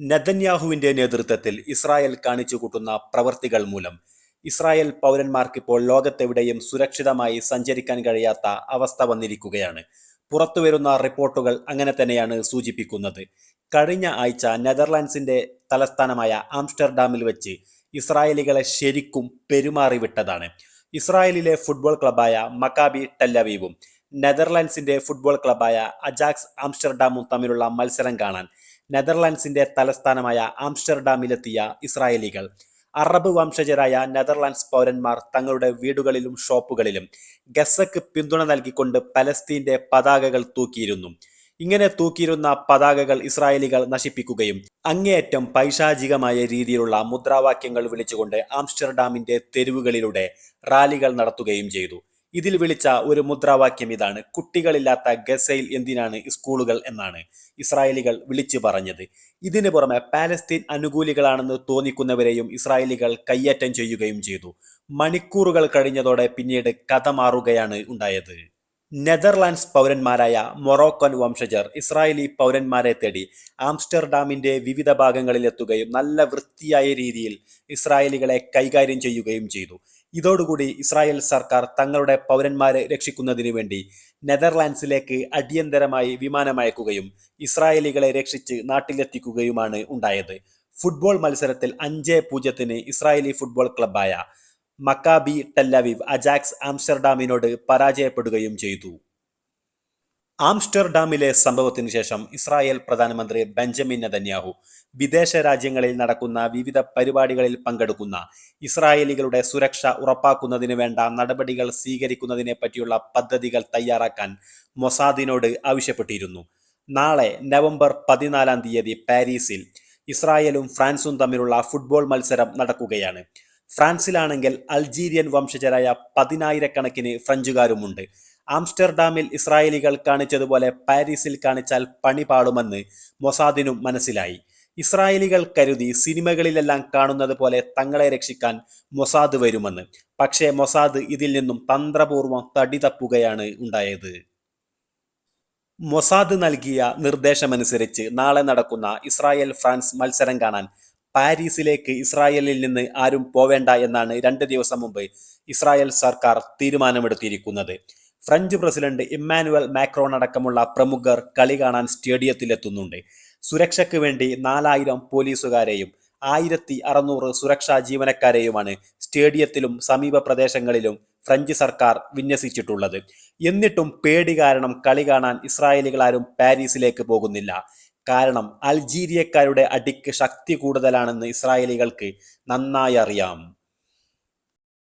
നെതന്യാഹുവിന്റെ നേതൃത്വത്തിൽ ഇസ്രായേൽ കാണിച്ചു കൂട്ടുന്ന പ്രവർത്തികൾ മൂലം ഇസ്രായേൽ പൗരന്മാർക്കിപ്പോൾ ലോകത്തെവിടെയും സുരക്ഷിതമായി സഞ്ചരിക്കാൻ കഴിയാത്ത അവസ്ഥ വന്നിരിക്കുകയാണ്. പുറത്തുവരുന്ന റിപ്പോർട്ടുകൾ അങ്ങനെ തന്നെയാണ് സൂചിപ്പിക്കുന്നത്. കഴിഞ്ഞ ആഴ്ച നെതർലാൻഡ്സിന്റെ തലസ്ഥാനമായ ആംസ്റ്റർഡാമിൽ വെച്ച് ഇസ്രായേലികളെ ശരിക്കും പെരുമാറിവിട്ടതാണ്. ഇസ്രായേലിലെ ഫുട്ബോൾ ക്ലബായ മക്കാബി ടെല്ലവീവും നെതർലാൻഡ്സിന്റെ ഫുട്ബോൾ ക്ലബായ അജാക്സ് ആംസ്റ്റർഡാമും തമ്മിലുള്ള മത്സരം കാണാൻ നെതർലാൻഡ്സിന്റെ തലസ്ഥാനമായ ആംസ്റ്റർഡാമിലെത്തിയ ഇസ്രായേലികൾ. അറബ് വംശജരായ നെതർലാൻഡ്സ് പൗരന്മാർ തങ്ങളുടെ വീടുകളിലും ഷോപ്പുകളിലും ഗസക്ക് പിന്തുണ നൽകിക്കൊണ്ട് പലസ്തീന്റെ പതാകകൾ തൂക്കിയിരുന്നു. ഇങ്ങനെ തൂക്കിയിരുന്ന പതാകകൾ ഇസ്രായേലികൾ നശിപ്പിക്കുകയും അങ്ങേയറ്റം പൈശാചികമായ രീതിയിലുള്ള മുദ്രാവാക്യങ്ങൾ വിളിച്ചുകൊണ്ട് ആംസ്റ്റർഡാമിന്റെ തെരുവുകളിലൂടെ റാലികൾ നടത്തുകയും ചെയ്തു. ഇതിൽ വിളിച്ച ഒരു മുദ്രാവാക്യം ഇതാണ്. കുട്ടികളില്ലാത്ത ഗസയിൽ എന്തിനാണ് സ്കൂളുകൾ എന്നാണ് ഇസ്രായേലികൾ വിളിച്ചു പറഞ്ഞത്. ഇതിനു പുറമെ പാലസ്തീൻ അനുകൂലികളാണെന്ന് തോന്നിക്കുന്നവരെയും ഇസ്രായേലികൾ കയ്യേറ്റം ചെയ്യുകയും ചെയ്തു. മണിക്കൂറുകൾ കഴിഞ്ഞതോടെ പിന്നീട് കഥ മാറുകയാണ് ഉണ്ടായത്. നെതർലാൻഡ്സ് പൗരന്മാരായ മൊറോക്കൻ വംശജർ ഇസ്രായേലി പൗരന്മാരെ തേടി ആംസ്റ്റർഡാമിന്റെ വിവിധ ഭാഗങ്ങളിലെത്തുകയും നല്ല വൃത്തിയായ രീതിയിൽ ഇസ്രായേലികളെ കൈകാര്യം ചെയ്യുകയും ചെയ്തു. ഇതോടുകൂടി ഇസ്രായേൽ സർക്കാർ തങ്ങളുടെ പൗരന്മാരെ രക്ഷിക്കുന്നതിനു വേണ്ടി നെതർലാൻഡ്സിലേക്ക് അടിയന്തരമായി വിമാനമയക്കുകയും ഇസ്രായേലികളെ രക്ഷിച്ച് നാട്ടിലെത്തിക്കുകയുമാണ് ഉണ്ടായത്. ഫുട്ബോൾ മത്സരത്തിൽ അഞ്ച് പൂജ്യത്തിന് ഇസ്രായേലി ഫുട്ബോൾ ക്ലബായ മക്കാബി ടെല്ലവിവ് അജാക്സ് ആംസ്റ്റർഡാമിനോട് പരാജയപ്പെടുകയും ചെയ്തു. ആംസ്റ്റർഡാമിലെ സംഭവത്തിന് ശേഷം ഇസ്രായേൽ പ്രധാനമന്ത്രി ബെഞ്ചമിൻ നെതന്യാഹു വിദേശ രാജ്യങ്ങളിൽ നടക്കുന്ന വിവിധ പരിപാടികളിൽ പങ്കെടുക്കുന്ന ഇസ്രായേലികളുടെ സുരക്ഷ ഉറപ്പാക്കുന്നതിന് വേണ്ട നടപടികൾ സ്വീകരിക്കുന്നതിനെ പറ്റിയുള്ള പദ്ധതികൾ തയ്യാറാക്കാൻ മൊസാദിനോട് ആവശ്യപ്പെട്ടിരുന്നു. നാളെ നവംബർ പതിനാലാം തീയതി പാരീസിൽ ഇസ്രായേലും ഫ്രാൻസും തമ്മിലുള്ള ഫുട്ബോൾ മത്സരം നടക്കുകയാണ്. ഫ്രാൻസിലാണെങ്കിൽ അൾജീരിയൻ വംശജരായ പതിനായിരക്കണക്കിന് ഫ്രഞ്ചുകാരുമുണ്ട്. ആംസ്റ്റർഡാമിൽ ഇസ്രായേലികൾ കാണിച്ചതുപോലെ പാരീസിൽ കാണിച്ചാൽ പണി പാടുമെന്ന് മൊസാദിനും മനസ്സിലായി. ഇസ്രായേലികൾ കരുതി സിനിമകളിലെല്ലാം കാണുന്നത് പോലെ തങ്ങളെ രക്ഷിക്കാൻ മൊസാദ് വരുമെന്ന്. പക്ഷേ മൊസാദ് ഇതിൽ നിന്നും തന്ത്രപൂർവം തടി തപ്പുകയാണ് ഉണ്ടായത്. മൊസാദ് നൽകിയ നിർദ്ദേശമനുസരിച്ച് നാളെ നടക്കുന്ന ഇസ്രായേൽ ഫ്രാൻസ് മത്സരം കാണാൻ പാരീസിലേക്ക് ഇസ്രായേലിൽ നിന്ന് ആരും പോവേണ്ട എന്നാണ് രണ്ട് ദിവസം മുമ്പ് ഇസ്രായേൽ സർക്കാർ തീരുമാനമെടുത്തിരിക്കുന്നത്. ഫ്രഞ്ച് പ്രസിഡന്റ് ഇമ്മാനുവൽ മാക്രോൺ അടക്കമുള്ള പ്രമുഖർ കളി കാണാൻ സ്റ്റേഡിയത്തിലെത്തുന്നുണ്ട്. സുരക്ഷയ്ക്ക് വേണ്ടി നാലായിരം പോലീസുകാരെയും ആയിരത്തി അറുന്നൂറ് സുരക്ഷാ ജീവനക്കാരെയുമാണ് സ്റ്റേഡിയത്തിലും സമീപ പ്രദേശങ്ങളിലും ഫ്രഞ്ച് സർക്കാർ വിന്യസിച്ചിട്ടുള്ളത്. എന്നിട്ടും പേടി കാരണം കളി കാണാൻ ഇസ്രായേലികളാരും പാരീസിലേക്ക് പോകുന്നില്ല. കാരണം അൾജീരിയക്കാരുടെ അടിക്ക് ശക്തി കൂടുതലാണെന്ന് ഇസ്രായേലികൾക്ക് നന്നായി അറിയാം.